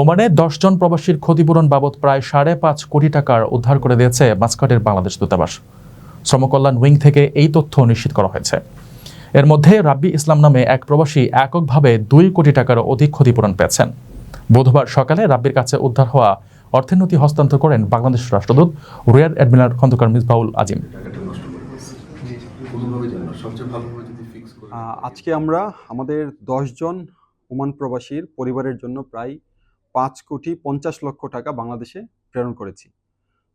ওমানে দশজন প্রবাসীর ক্ষতিপূরণ বাবদ প্রায় সাড়ে পাঁচ কোটি টাকার উদ্ধার করে দিয়েছে মাস্কাটের বাংলাদেশ দূতাবাস। শ্রমকল্যাণ উইং থেকে এই তথ্য নিশ্চিত করা হয়েছে। এর মধ্যে রাব্বি ইসলাম নামে এক প্রবাসী এককভাবে দুই কোটি টাকার অধিক ক্ষতিপূরণ পেয়েছেন। বুধবার সকালে রাব্বির কাছে উদ্ধার হওয়া অর্থের নথি হস্তান্তর করেন বাংলাদেশ রাষ্ট্রদূত রিয়ার অ্যাডমিরাল খন্দকার মিসবাউল আজিম। আজকে আমরা আমাদের দশজন ওমান প্রবাসীর পরিবারের জন্য প্রায় পাঁচ কোটি পঞ্চাশ লক্ষ টাকা বাংলাদেশে প্রেরণ করেছি।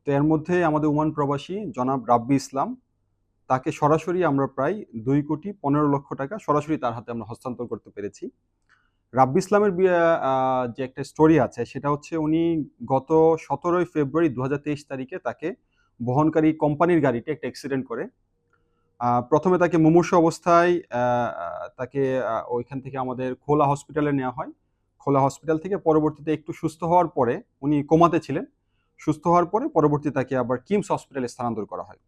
তো এর মধ্যে আমাদের ওমান প্রবাসী জনাব রাব্বি ইসলাম, তাকে সরাসরি আমরা প্রায় দুই কোটি পনেরো লক্ষ টাকা সরাসরি তার হাতে আমরা হস্তান্তর করতে পেরেছি। রাব্বি ইসলামের যে একটা স্টোরি আছে, সেটা হচ্ছে উনি গত সতেরোই ফেব্রুয়ারি দু হাজার তেইশ তারিখে তাকে বহনকারী কোম্পানির গাড়িতে একটা অ্যাক্সিডেন্ট করে। প্রথমে তাকে মুমূর্ষু অবস্থায় তাকে ওইখান থেকে আমাদের খোলা হসপিটালে নেওয়া হয়। খোলা হসপিটাল থেকে পরবর্তীতে একটু সুস্থ হওয়ার পরে উনি কোমাতে ছিলেন। সুস্থ হওয়ার পরে পরবর্তী তাকে আবার কিমস হসপিটালে স্থানান্তর করা হয়।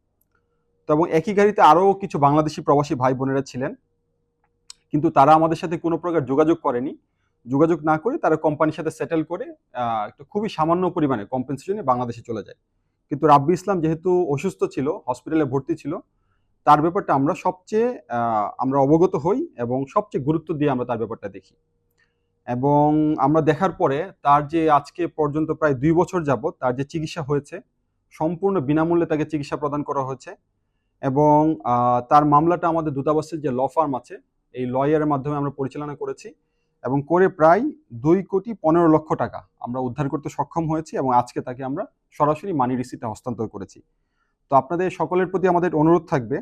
তো এবং একই গাড়িতে আরও কিছু বাংলাদেশি প্রবাসী ভাই বোনেরা ছিলেন। কিন্তু তারা আমাদের সাথে কোনো প্রকার যোগাযোগ করেনি। যোগাযোগ না করে তারা কোম্পানির সাথে সেটেল করে একটা খুবই সামান্য পরিমাণে কম্পেনসেশনে বাংলাদেশে চলে যায়। কিন্তু রাব্বি ইসলাম যেহেতু অসুস্থ ছিল হসপিটালে ভর্তি ছিল, তার ব্যাপারটা আমরা সবচেয়ে আমরা অবগত হই এবং সবচেয়ে গুরুত্ব দিয়ে আমরা তার ব্যাপারটা দেখি। এবং আমরা দেখার পরে তার যে আজকে পর্যন্ত প্রায় দুই বছর যাবত তার যে চিকিৎসা হয়েছে, সম্পূর্ণ বিনামূল্যে তাকে চিকিৎসা প্রদান করা হয়েছে এবং তার মামলাটা আমাদের দূতাবাসের যে ল ফার্ম আছে, এই লয়ারের মাধ্যমে আমরা পরিচালনা করেছি এবং করে প্রায় দুই কোটি পনেরো লক্ষ টাকা আমরা উদ্ধার করতে সক্ষম হয়েছি এবং আজকে তাকে আমরা সরাসরি মানি রিসিটে হস্তান্তর করেছি। তো আপনাদের সকলের প্রতি আমাদের অনুরোধ থাকবে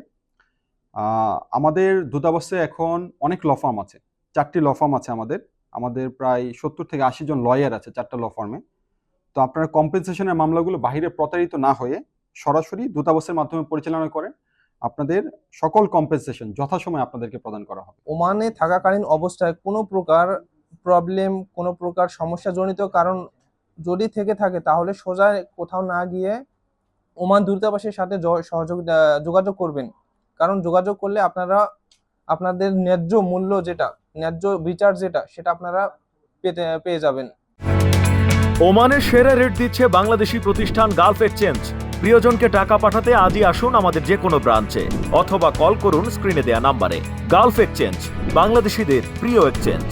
আমাদের দূতাবাসে এখন অনেক ল ফার্ম আছে, চারটি ল ফার্ম আছে আমাদের। আমাদের প্রায় সত্তর থেকে আশি জন লয়ার আছে চারটা ল ফার্মে তো আপনারা কম্পেনসেশনের মামলাগুলো বাইরে প্রতারিত না হয়ে সরাসরি দূতাবাসের মাধ্যমে পরিচালনা করেন। আপনাদের সকল কম্পেনসেশন যথাসময়ে আপনাদেরকে প্রদান করা হবে। ওমানে থাকাকালীন অবস্থায় কোনো প্রকার প্রবলেম কোনো প্রকার সমস্যাজনিত কারণ যদি থেকে থাকে, তাহলে সোজা কোথাও না গিয়ে ওমান দূতাবাসের সাথে সহযোগ যোগাযোগ করবেন। কারণ যোগাযোগ করলে আপনারা, আপনাদের ন্যায্য মূল্য যেটা ন্যায্য বিচার যেটা, সেটা আপনারা পেতে, পেয়ে যাবেন। ওমানে সেরা রেট দিচ্ছে বাংলাদেশি প্রতিষ্ঠান গালফ এক্সচেঞ্জ। প্রিয়জনকে টাকা পাঠাতে আজই আসুন আমাদের যে কোনো ব্রাঞ্চে, অথবা কল করুন স্ক্রিনে দেয়া নাম্বারে। গালফ এক্সচেঞ্জ, বাংলাদেশিদের প্রিয় এক্সচেঞ্জ।